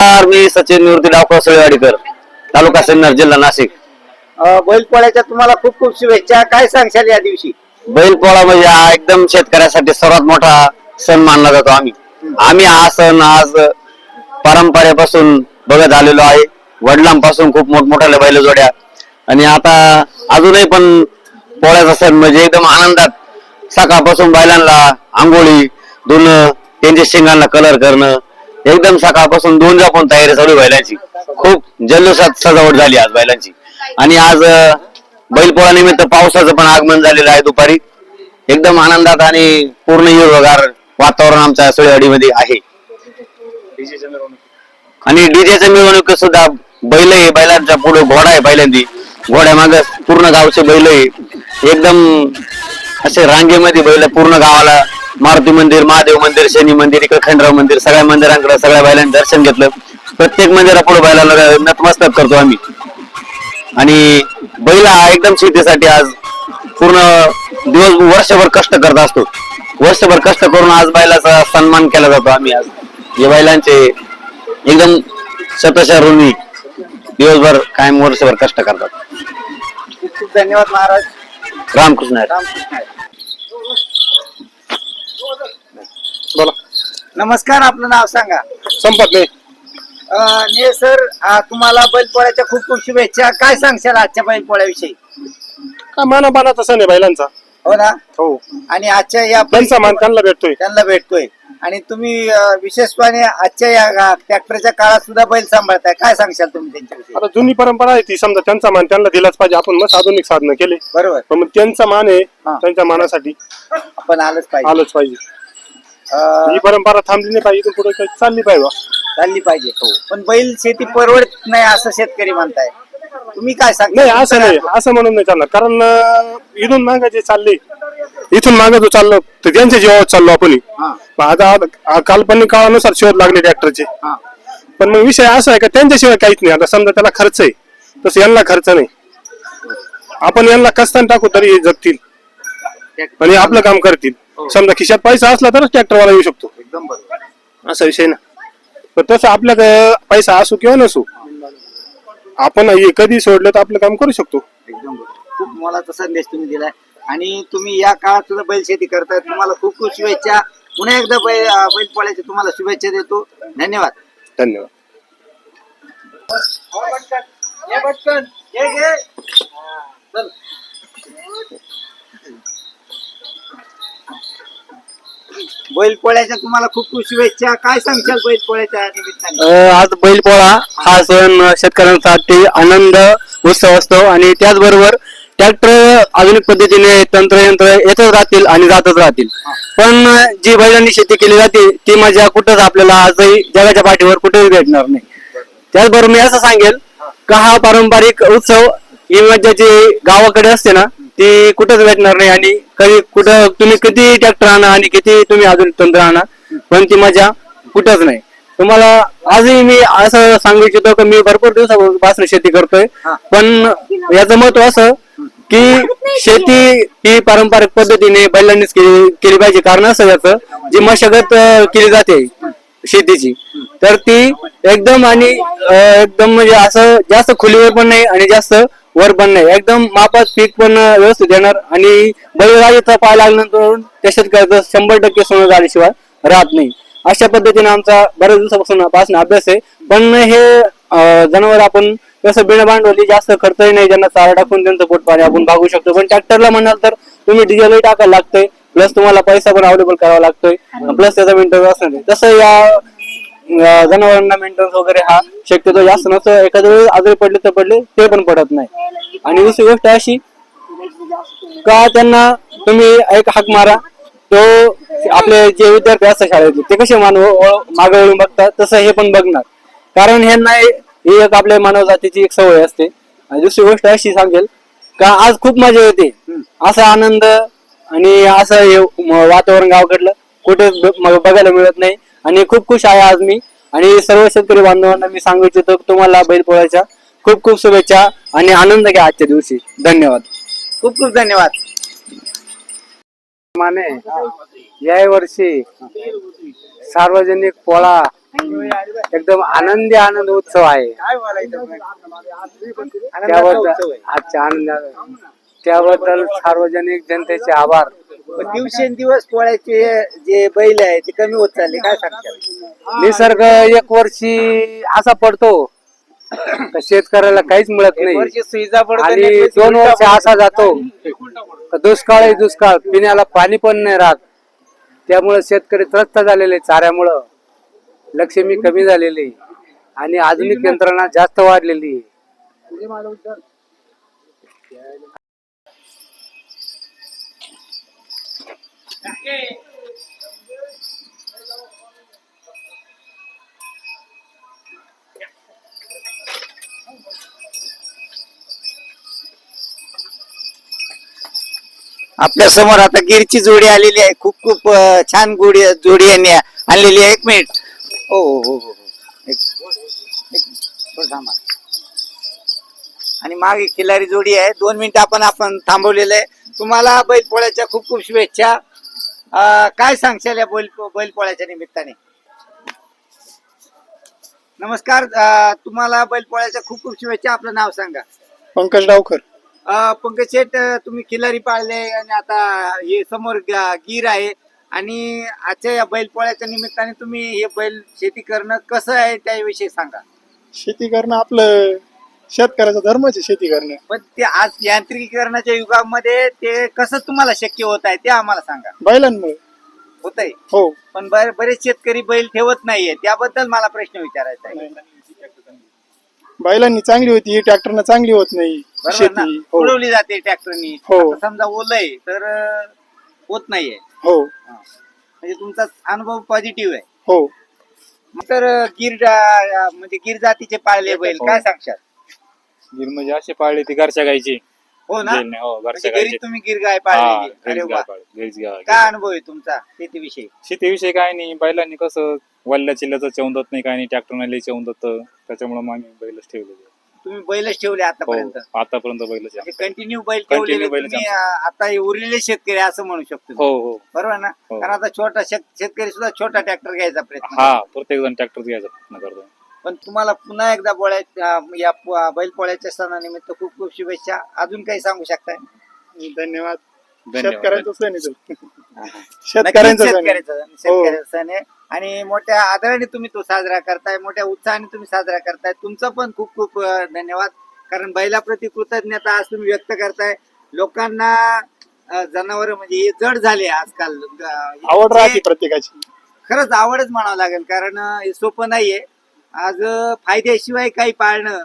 नमस्कार मी सचिन निवृत्ती डावकर सुळेवाडीकर तालुका सिन्नर जिल्हा नाशिक. बैलपोळ्याच्या तुम्हाला खूप खूप शुभेच्छा. काय सांगशाल या दिवशी? बैलपोळा म्हणजे हा एकदम शेतकऱ्यासाठी सर्वात मोठा सण मानला जातो आम्ही. आम्ही हा सण आज परंपरेपासून बघत आलेलो आहे. वडिलांपासून खूप मोठमोठ्या बैल जोड्या आणि आता अजूनही पण पोळ्याचा सण म्हणजे एकदम आनंदात. सकाळपासून बैलांना आंघोळी धुणं त्यांच्या शिंगांना कलर करणं एकदम सकाळपासून दोन पण तयारी चालू बैलांची. खूप जल्लोषात सजावट झाली आज बैलांची. आणि आज बैलपोळा निमित्त पावसाचं पण आगमन झालेलं आहे दुपारी. एकदम आनंदात आणि पूर्ण हिरवगार वातावरण आमच्या सुळेवाडीमध्ये आहे. आणि डीजेच्या मिरवणूक सुद्धा बैल आहे बैलांच्या पुढे घोडा आहे बैलांची घोड्या माग पूर्ण गावचे बैल आहे. एकदम असे रांगेमध्ये बैल पूर्ण गावाला मारुती मंदिर महादेव मंदिर शनी मंदिर इकडे खंडराव मंदिर सगळ्या मंदिरांकडे सगळ्या बैलांनी दर्शन घेतलं. प्रत्येक मंदिरापुढे बैलाला नतमस्तक करतो आम्ही. आणि बैल एकदम शेतीसाठी आज पूर्ण दिवस वर्षभर कष्ट करत असतो. वर्षभर कष्ट करून आज बैलाचा सन्मान केला जातो आम्ही आज. हे बैलांचे एकदम शतशः ऋणी दिवसभर कायम वर्षभर कष्ट करतात. खूप खूप धन्यवाद महाराज. रामकृष्ण. रामकृष्ण. बोला. नमस्कार आपलं नाव सांगा. संपत नाही. अं, ने सर तुम्हाला बैलपोळ्याच्या खूप खूप शुभेच्छा. काय सांगशाल आजच्या बैलपोळ्याविषयी? काय मानापानाचा सण आहे बैलांचा. हो ना? हो. आणि आजच्या या त्यांचा मान त्यांना भेटतोय. त्यांना भेटतोय. आणि तुम्ही अं, विशेषपणे आजच्या या ट्रॅक्टरच्या काळात सुद्धा बैल सांभाळताय. काय सांगशाल तुम्ही त्यांच्याविषयी? आता जुनी परंपरा आहे ती. समजा त्यांचा मान त्यांना दिलाच पाहिजे. आपण मस्त आधुनिक साधनं केले. बरोबर. पण मग त्यांचा मान आहे हा. त्यांच्या मानासाठी. आपण आलंच पाहिजे. आलंच पाहिजे. अं, ही परंपरा थांबली नाही पाहिजे. इथून पुढे काही चालली पाहिजे. बा. चालली पाहिजे. पण बैल शेती परवडत नाही असं शेतकरी म्हणताय. तुम्ही काय सांगता? नाही असं नाही असं म्हणून नाही चालणार. कारण अं, इथून मागे जे चालले इथून मागे जो चाललो तर त्यांच्या जीवावर चाललो आपण हा. आता आ- काल्पनिक काळानुसार शोध लागले ट्रॅक्टरचे. हा. पण मग विषय असा आहे का त्यांच्याशिवाय काहीच नाही. आता समजा त्याला खर्च आहे तसं यांना खर्च नाही. आपण यांना कस्तान टाकू तरी हे जगतील. आणि आपलं काम करतील. समजा खिशात पैसा असला तरच ट्रॅक्टरवाला येऊ शकतो. एकदम बरोबर. असा विषय ना. पण तसं आपल्याकडे पैसा असू किंवा नसू आपण हे कधी सोडलं तर आपलं काम करू शकतो. एकदम बरोबर. खूप मोलाचा संदेश तुम्ही दिलाय. आणि तुम्ही या काळात सुद्धा बैल शेती करताय. तुम्हाला खूप खूप शुभेच्छा. पुन्हा एकदा बैल बैल पोळ्याच्या तुम्हाला शुभेच्छा देतो. धन्यवाद. धन्यवाद. बैल पोळ्याच्या तुम्हाला खूप खूप शुभेच्छा. काय सांगशाल बैल पोळ्याच्या निमित्ताने? अं, आज बैलपोळा हा सण शेतकऱ्यांसाठी आनंद उत्सव असतो आणि त्याचबरोबर ट्रॅक्टर आधुनिक पद्धतीने तंत्रयंत्र येतच राहतील आणि जातच राहतील. पण जी बैलांनी शेती केली जाते ती मजा कुठंच आपल्याला आजही जगाच्या पाठीवर कुठेही भेटणार नाही. त्याचबरोबर मी असं सांगेल का हा पारंपरिक उत्सव ही मजा जी गावाकडे असते ना ती कुठंच भेटणार नाही आणि कधी कुठं तुम्ही किती ट्रॅक्टर आणा आणि किती तुम्ही आधुनिक तंत्र आणा पण ती मजा कुठंच नाही. तुम्हाला आजही मी असं सांगू इच्छितो की मी भरपूर दिवसापासून शेती करतोय. पण याचं महत्त्व असं की शेती ही पारंपरिक पद्धतीने बैलांनीच केली केली पाहिजे. कारण असं याचं जी मशागत केली जाते शेतीची तर ती एकदम आणि एकदम म्हणजे असं जास्त खुलीवर पण नाही आणि जास्त वर पण नाही एकदम मापात पीक पण व्यवस्थित येणार. आणि बैलगाडीचा पाय लागल्यानंतर त्या शेतकऱ्याचं शंभर टक्के सोनं झाल्याशिवाय राहत नाही. अशा पद्धतीने आमचा बऱ्याच दिवसापासून पासून अभ्यास आहे. पण हे जनावर आपण कसं बिना भांडवली जास्त खर्चही नाही ज्यांना चारा टाकून त्यांचं पोट पाणी आपण भागू शकतो. पण ट्रॅक्टरला म्हणाल तर तुम्ही डिझेलही टाकायला लागतंय. प्लस तुम्हाला पैसा पण अवेलेबल करावा लागतोय. प्लस त्याचा मेंटेनन्स असणार तसं या जनावरांना मेंटेनन्स वगैरे हा शक्यतो जास्त नसतो. एखाद्या वेळी आजारी पडले तर पडले ते पण पडत नाही. आणि दुसरी गोष्ट अशी का त्यांना तुम्ही एक हाक मारा. तो आपले जे विद्यार्थी असतात शाळेतले ते कसे मानव मागे वळून बघतात तसं हे पण बघणार. कारण ह्यांना ही एक आपल्या मानव जातीची एक सवय असते. आणि दुसरी गोष्ट अशी सांगेल का आज खूप मजा येते. असा आनंद आणि असं हे वातावरण गावाकडलं कुठे बघायला मिळत नाही. आणि खूप खुश आहे आज मी. आणि सर्व शेतकरी बांधवांना मी सांगू इच्छितो तुम्हाला बैलपोळ्याच्या खूप खूप शुभेच्छा आणि आनंद घ्या आजच्या दिवशी. धन्यवाद. खूप खूप धन्यवाद. माने या वर्षी सार्वजनिक पोळा एकदम आनंदी आनंद उत्सव आहे. त्याबद्दल आजच्या आनंद त्याबद्दल सार्वजनिक जनतेचे आभार. दिवसेंदिवस पोळ्याचे जे बैल आहे ते कमी होत चालले काय सांगतात निसर्ग एक वर्षी असा पडतो का शेतकऱ्याला काहीच मिळत नाही. वर्षी सुईचा पडतो आणि दोन वर्ष असा जातो का दुष्काळ आहे दुष्काळ पिण्याला पाणी पण नाही राहत. त्यामुळे शेतकरी त्रस्त झालेले चाऱ्यामुळं. लक्ष्मी कमी झालेली आणि आधुनिक यंत्रणा जास्त वाढलेली आपल्यासमोर आता गिरची जोडी आलेली आहे. खूप खूप छान गोडी जोडी यांनी आणलेली आहे. एक मिनिट. हो हो हो हो हो. थांबा. आणि मागे खिलारी जोडी आहे. दोन मिनिट आपण आपण थांबवलेलं आहे. तुम्हाला बैलपोळ्याच्या खूप खूप शुभेच्छा. काय सांगशाल या बैल बैलपोळ्याच्या निमित्ताने? नमस्कार अं, तुम्हाला बैलपोळ्याच्या खूप खूप शुभेच्छा. आपलं नाव सांगा. पंकज डावकर अ, पंकज शेठ अ, तुम्ही खिलारी पाळले आणि आता हे समोर ग- गीर आहे. आणि आजच्या या बैलपोळ्याच्या निमित्ताने तुम्ही हे बैल शेती करणं कसं आहे त्याविषयी सांगा. शेती करणं आपलं शेतकऱ्याचा धर्मच आहे शेती करणं. पण ते आज यांत्रिकीकरणाच्या युगामध्ये ते कसं तुम्हाला शक्य होत आहे ते आम्हाला सांगा. बैलांमुळे. होत आहे हो. पण बर- बरेच शेतकरी बैल ठेवत नाहीये त्याबद्दल मला प्रश्न विचारायचा आहे. बैलांनी चांगली होती ट्रॅक्टरनं चांगली होत नाही बरोबर ना? शेती. हो. उडवली जाते ट्रॅक्टरनी. हो. समजा ओलय तर अ, होत नाहीये. हो. हा. म्हणजे तुमचा अनुभव पॉझिटिव्ह आहे. हो. मग तर गिर अं, म्हणजे गिर जातीचे पाळले बैल काय सांगशाल? गिर म्हणजे असे पाळले ते घरच्या गायचे हो ना? हो म्हणजे घरच्या घरी गायचे तुम्ही गिर गाय पाळलेली अरे घरीच वा. गाय पाळली, घरीच काय अनुभव आहे तुमचा शेतीविषयी? शेतीविषयी काय नाही बैलांनी कसं वल्ल्या चिल्ल्याचं चेवून नाही काय नाही ट्रॅक्टरने लई चेवून त्याच्यामुळे मग आम्ही बैलच ठेवले तुम्ही बैलच ठेवले हो आतापर्यंत आतापर्यंत बैलच आहे. म्हणजे कंटिन्यू बैल Continue ठेवलेले बैल तुम्ही अं, आता हे उरलेले शेतकरी असं म्हणू शकतो हो हो. बरोबर ना? हो. कारण आता छोटा शेत- शेतकरी सुद्धा छोटा ट्रॅक्टर घ्यायचा प्रयत्न हा. प्रत्येक जण ट्रॅक्टर घ्यायचा प्रयत्न करतो. पण तुम्हाला पुन्हा एकदा बोळ्या या बैलपोळ्याच्या सणानिमित्त खूप खूप शुभेच्छा. अजून काही सांगू शकताय? धन्यवाद. धन्यवाद. शेतकऱ्यांचं सण शेतकऱ्यांचं सण आहे. आणि मोठ्या आदराने तुम्ही तो साजरा करताय मोठ्या उत्साहाने तुम्ही साजरा करताय. तुमचा पण खूप खूप धन्यवाद. कारण बैलाप्रती कृतज्ञता आज तुम्ही व्यक्त करताय. लोकांना जनावर म्हणजे हे जड झाले आजकाल. आवड राहते प्रत्येकाची. खरंच आवडच म्हणावं लागेल कारण हे सोपं नाहीये. आज फायद्याशिवाय काही पाळणं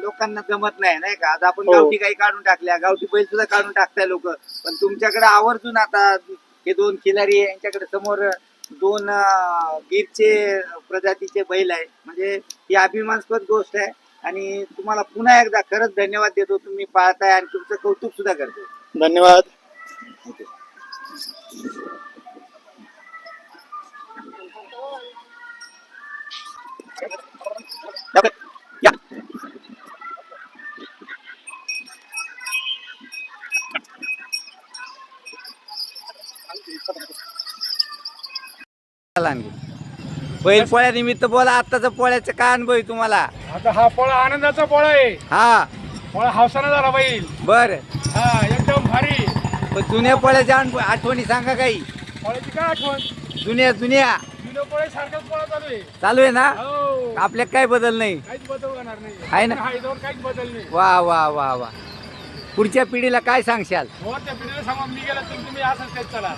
लोकांना जमत नाही नाही का? आज आपण हो. गावठी काही काढून टाकल्या गावठी बैल सुद्धा काढून टाकताय लोक. पण तुमच्याकडे आवर्जून आता हे दोन खिलारी यांच्याकडे समोर दोन गिरचे प्रजातीचे बैल आहे. म्हणजे ही अभिमानास्पद गोष्ट आहे आणि तुम्हाला पुन्हा एकदा खरंच धन्यवाद देतो. तुम्ही पाळताय आणि तुमचं कौतुक सुद्धा करतो धन्यवाद. बैल पोळ्या निमित्त बोला आत्ताचा पोळ्याचं काय अनुभव आहे तुम्हाला? आता हा पोळा आनंदाचा पोळा आहे. हा. पोळा हौसाना झाला बैल. बर. हा एकदम भारी. पण जुन्या पोळ्याच्या अनुभव- आठवणी सांगा काही. पोळ्याची काय आठवण? जुन्या जुन्या. सारखाच पोळा चालू आहे. चालू आहे ना? हो. आपल्यात काय बदल नाही. काहीच बदल होणार नाही. आहे ना? हा याच्यावर काहीच बदल नाही. वा वा वा वा. पुढच्या पिढीला काय सांगशाल? वरच्या पिढीला सांगा मी गेला तर तुम्ही असंच तेच चला.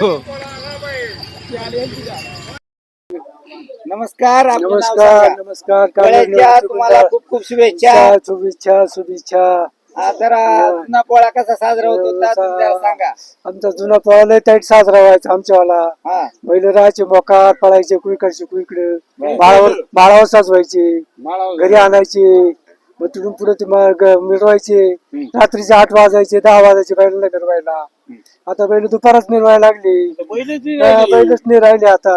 हो. पोळा आला बैल. ती आली यांची जा. नमस्कार आपलं नाव नमस्कार सांगा. नमस्कार तुम्हाला खूप खूप शुभेच्छा. शुभेच्छा शुभेच्छा. हा, जरा जुना पोळा कसा साजरा होत होता तुम्ही जरा सांगा. आमचा जुना पोळा टाईट साजरा व्हायचा आमच्यावाला. हा. बैल राहायचे मोकार पळायचे कुईकडचे कुईकडे. बाळावर बाळावर साजवायचे. घरी आणायचे. मग तिथून पुढे ते मग मिरवायचे. रात्रीचे आठ वाजायचे दहा वाजायचे बैलाला मिरवायला. आता बैल दुपारच मिरवायला लागली. बैलच नाही राहिले. आता.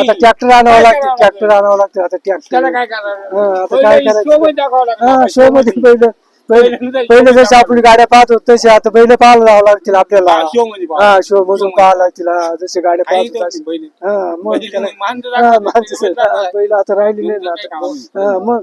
आता ट्रॅक्टर आणावं लागते ट्रॅक्टर आणावं लागतं? आता ट्रॅक्टर. आता काय करायचं. हा शो मध्ये बैल पहिले पहिले जसे आपण गाड्या पाहत होतो तसे आता बैल पाहायला जावं लागतील आपल्याला. हा शो मधून पाहायला लागतील. जसे गाड्या पाहत होतो. हा बैल आता राहिली नाही ना आता. हा मग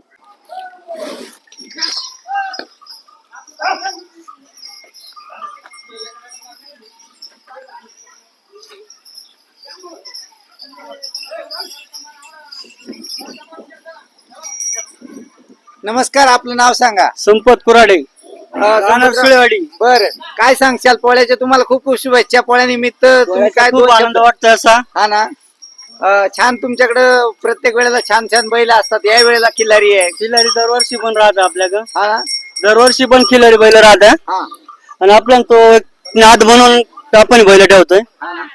नमस्कार आपलं नाव सांगा. संपत कुराडे. राहणार सुळेवाडी. बर. काय सांगशाल पोळ्याच्या तुम्हाला खूप खूप शुभेच्छा. पोळ्यानिमित्त तुम्ही काय खूप दोन आनंद वाटतो असा. हा ना. छान तुमच्याकडं प्रत्येक वेळेला छान छान बैल असतात. या वेळेला किल्लारी आहे खिलारी दरवर्षी पण राहतं आपल्याकडं. हा. दरवर्षी पण खिलारी बैल राहतात. हा. आणि आपण तो एक नाद म्हणून आपण बैल ठेवतोय. हा. ना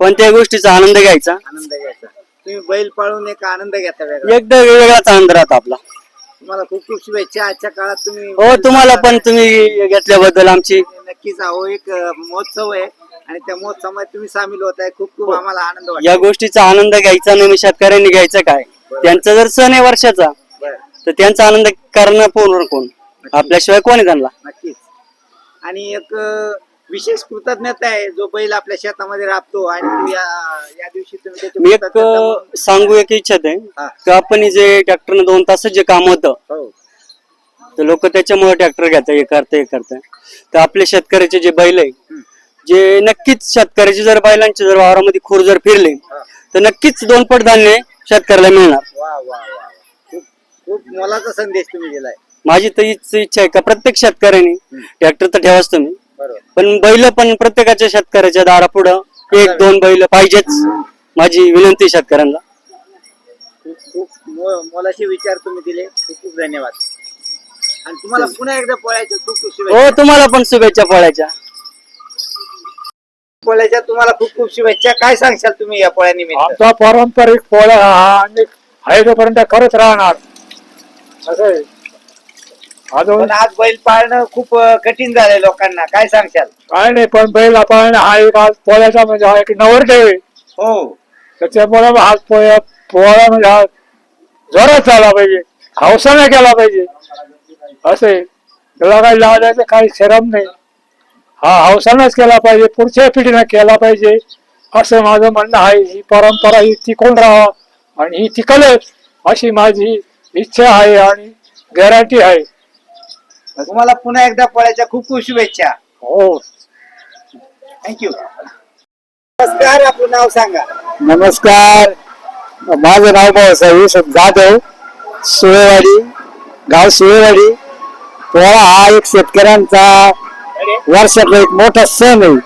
कोणत्याही गोष्टीचा आनंद घ्यायचा. आनंद घ्यायचा. तुम्ही बैल पाळून एक आनंद घेता वेगळा. एकदा वेगळाच आनंद राहतो आपला. तुम्हाला खूप खूप शुभेच्छा. आजच्या काळात तुम्ही हो तुम्हाला पण तुम्ही घेतल्याबद्दल आमची नक्कीच अहो एक अं, महोत्सव आहे. आणि त्या महोत्सवात तुम्ही सामील होत आहे खूप खूप आम्हाला आनंद हो. या वाटतो गोष्टीचा आनंद घ्यायचा नाही शेतकऱ्यांनी घ्यायचं काय? त्यांचा जर सण आहे वर्षाचा बरं, तर त्यांचा आनंद करणं पूर्ण कोण? आपल्याशिवाय कोण आहे त्यांना? नक्कीच. आणि एक अं, विशेष कृतज्ञता आहे जो बैल आपल्या शेतामध्ये राबतो आणि तो या या दिवशी तुम्ही त्याची मी एक कृतज्ञता म्हणून- सांगू एक इच्छित आहे. हा. की आपण जे ट्रॅक्टरनं दोन तास जे काम होतं हो. तर लोक त्याच्यामुळे ट्रॅक्टर घेतात हे करता हे करता तर आपले शेतकऱ्याचे जे बैल आहे जे नक्कीच शेतकऱ्याचे जर बैलांचे जर वावरामध्ये खूर जर फिरले तर नक्कीच दोन पट धान्य शेतकऱ्याला मिळणार. वा वा वा वा. खूप खूप मोलाचा संदेश तुम्ही दिलाय. माझी तर हीच इच्छा आहे का प्रत्येक शेतकऱ्याने ट्रॅक्टर तर ठेवाच तुम्ही. बरोबर. पण बैल पण प्रत्येकाच्या शेतकऱ्याच्या दारापुढं एक दोन बैल पाहिजेच. माझी विनंती आहे शेतकऱ्यांना. खूप खूप मो- मोलाचे विचार तुम्ही दिले. खूप खूप धन्यवाद. आणि तुम्हाला पुन्हा एकदा पोळ्याच्या खूप खूप शुभेच्छा. हो तुम्हाला पण शुभेच्छा पोळ्याच्या. पोळ्याच्या तुम्हाला खूप खूप शुभेच्छा. काय सांगशाल तुम्ही या पोळ्यानिमित्त? आमचा पारंपरिक पोळा हा आहे तोपर्यंत करत राहणार. असं आहे. अजून? पण आज बैल पाळणं खूप अं, कठीण झालंय लोकांना. काय सांगशाल? काय नाही पण बैल आपण हा एक आज पोळ्याचा म्हणजे हा एक नवरदेव आहे. हो. त्याच्यामुळे हा पोळ्या पोळा म्हणजे हा जोरात झाला पाहिजे. हौसाने केला पाहिजे. असे त्याला काही लावायचं काही शरम नाही. हा हौसानच केला पाहिजे पुढच्या पिढीने केला पाहिजे. असं माझं म्हणणं आहे ही परंपरा ही टिकून राहा आणि ही टिकलच अशी माझी इच्छा आहे आणि गॅरंटी आहे. तुम्हाला पुन्हा एकदा पोळ्याच्या खूप खूप शुभेच्छा. हो. थँक्यू नमस्कार आपलं नाव सांगा. नमस्कार. माझं नाव भाऊसाहेब युसुफ जाधव सुळेवाडी गाव सुळेवाडी. पोळा हा एक शेतकऱ्यांचा वर्षातला एक मोठा सण आहे.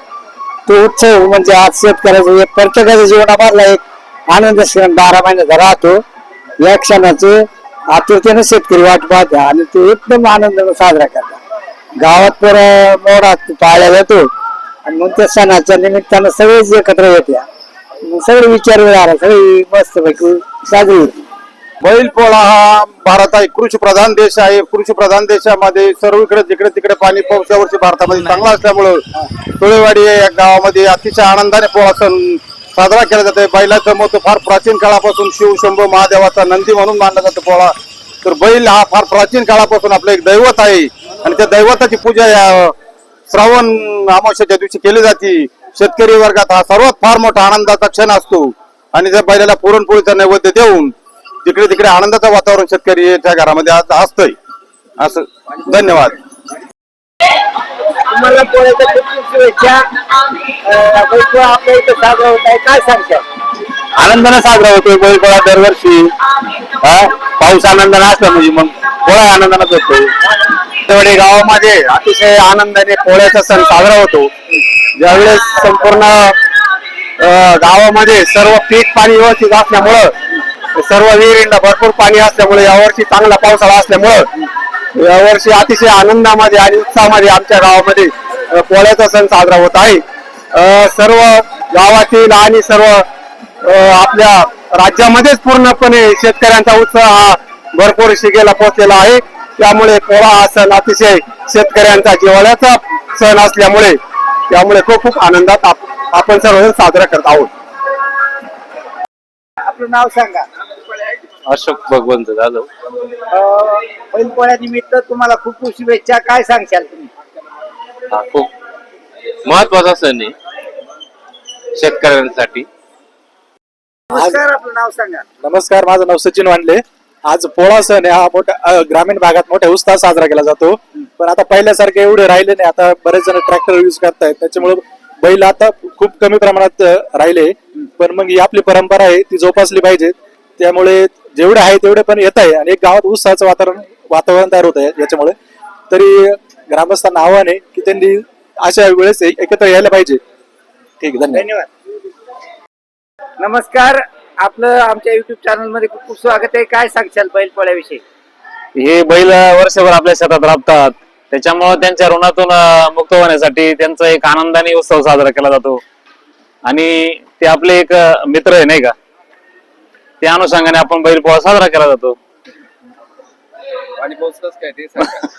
तो उत्सव म्हणजे आज शेतकऱ्याचा एक प्रत्येकाच्या जीवनामधला एक आनंद क्षण. बारा महिन्याचा राहतो या क्षणाचे आतुरतेने शेतकरी वाट पाहते आणि तो एकदम आनंदाने साजरा करतात. गावात पर मोडा पाळला जातो आणि मग त्या सणाच्या निमित्तानं सगळेच एकत्र येते सगळे विचार सगळी मस्त पैकी साजरी होती. बैलपोळा हा भारत एक कृषी प्रधान देश आहे. कृषी प्रधान देशामध्ये सर्वीकडे जिकडे तिकडे पाणी पाऊस या वर्षी भारतामध्ये चांगला असल्यामुळं तुळेवाडी या गावामध्ये अतिशय आनंदाने पोळा सण साजरा केला जातो बैलाचं महत्त्व फार प्राचीन काळापासून शिव शंभू महादेवाचा नंदी म्हणून मानला जातो पोळा. तर बैल हा फार प्राचीन काळापासून आपलं एक दैवत आहे. आणि त्या दैवताची पूजा या श्रावण अमावस्याच्या दिवशी केली जाते. शेतकरी वर्गात हा सर्वात फार मोठा आनंदाचा क्षण असतो. आणि त्या बैलाला पुरणपोळीचा नैवेद्य देऊन तिकडे तिकडे आनंदाचं वातावरण शेतकरी त्या घरामध्ये आज असतंय. असं धन्यवाद. तुम्हाला पोळ्याच्या खूप खूप शुभेच्छा आपल्या इथं साजरा होत आहे काय सांगशाल? आनंदाने साजरा होतोय बैलपोळा दरवर्षी. हा? पाऊस आनंदाने असला म्हणजे मग पोळा आनंदानेच होतो तेवढे गावामध्ये अतिशय आनंदाने पोळ्याचा सण साजरा होतो. ज्यावेळेस संपूर्ण गावामध्ये सर्व पीक पाणी व्यवस्थित असल्यामुळं सर्व विहिरींना भरपूर पाणी असल्यामुळे यावर्षी चांगला पावसाळा असल्यामुळं यावर्षी अतिशय आनंदामध्ये आणि उत्साहामध्ये आमच्या गावामध्ये पोळ्याचा सण साजरा होत आहे. अं, सर्व गावातील आणि सर्व आपल्या राज्यामध्येच पूर्णपणे शेतकऱ्यांचा उत्साह हा भरपूर शिगेला पोहोचलेला आहे. त्यामुळे पोळा हा सण अतिशय शेतकऱ्यांचा जिव्हाळ्याचा सण असल्यामुळे त्यामुळे खूप खूप आनंदात आपण सर्वजण साजरा करत आहोत. आपलं नाव सांगा. अशोक भगवंत जाधव. अं, बैलपोळ्यानिमित्त तुम्हाला खूप खूप शुभेच्छा. काय सांगशाल तुम्ही? हा खूप महत्त्वाचा सण आहे. शेतकऱ्यांसाठी. नमस्कार आपलं नाव सांगा. नमस्कार माझं नाव सचिन वांडले. आज पोळा सण आहे. हा मोठ्या अ, ग्रामीण भागात मोठ्या उत्साहात साजरा केला जातो. पण आता पहिल्यासारखे एवढे राहिले नाही. आता बरेच जण ट्रॅक्टर युज करतायत. त्याच्यामुळे बैल आता खूप कमी प्रमाणात अ, राहिले. पण मग ही आपली परंपरा आहे. ती जोपासली पाहिजे. त्यामुळे जेवढे आहे तेवढे पण येत आहे. आणि एक गावात उत्साहाचं वातावरण वातावरण तयार होत आहे याच्यामुळे. तरी ग्रामस्थांना आव्हान आहे की त्यांनी अशा वेळेस एक- एकत्र यायला पाहिजे. ठीक आहे धन्यवाद. नमस्कार. आपलं आमच्या युट्यूब चॅनलमध्ये खूप खूप स्वागत आहे. काय सांगशाल बैलपोळ्याविषयी? हे बैल वर्षभर आपल्या शेतात राबतात. त्याच्यामुळे त्यांच्या ऋणातून मुक्त होण्यासाठी त्यांचा एक आनंदाने उत्सव साजरा केला जातो. आणि ते आपले एक मित्र आहे नाही का? त्या अनुषंगाने आपण बैल पोळा साजरा केला जातो.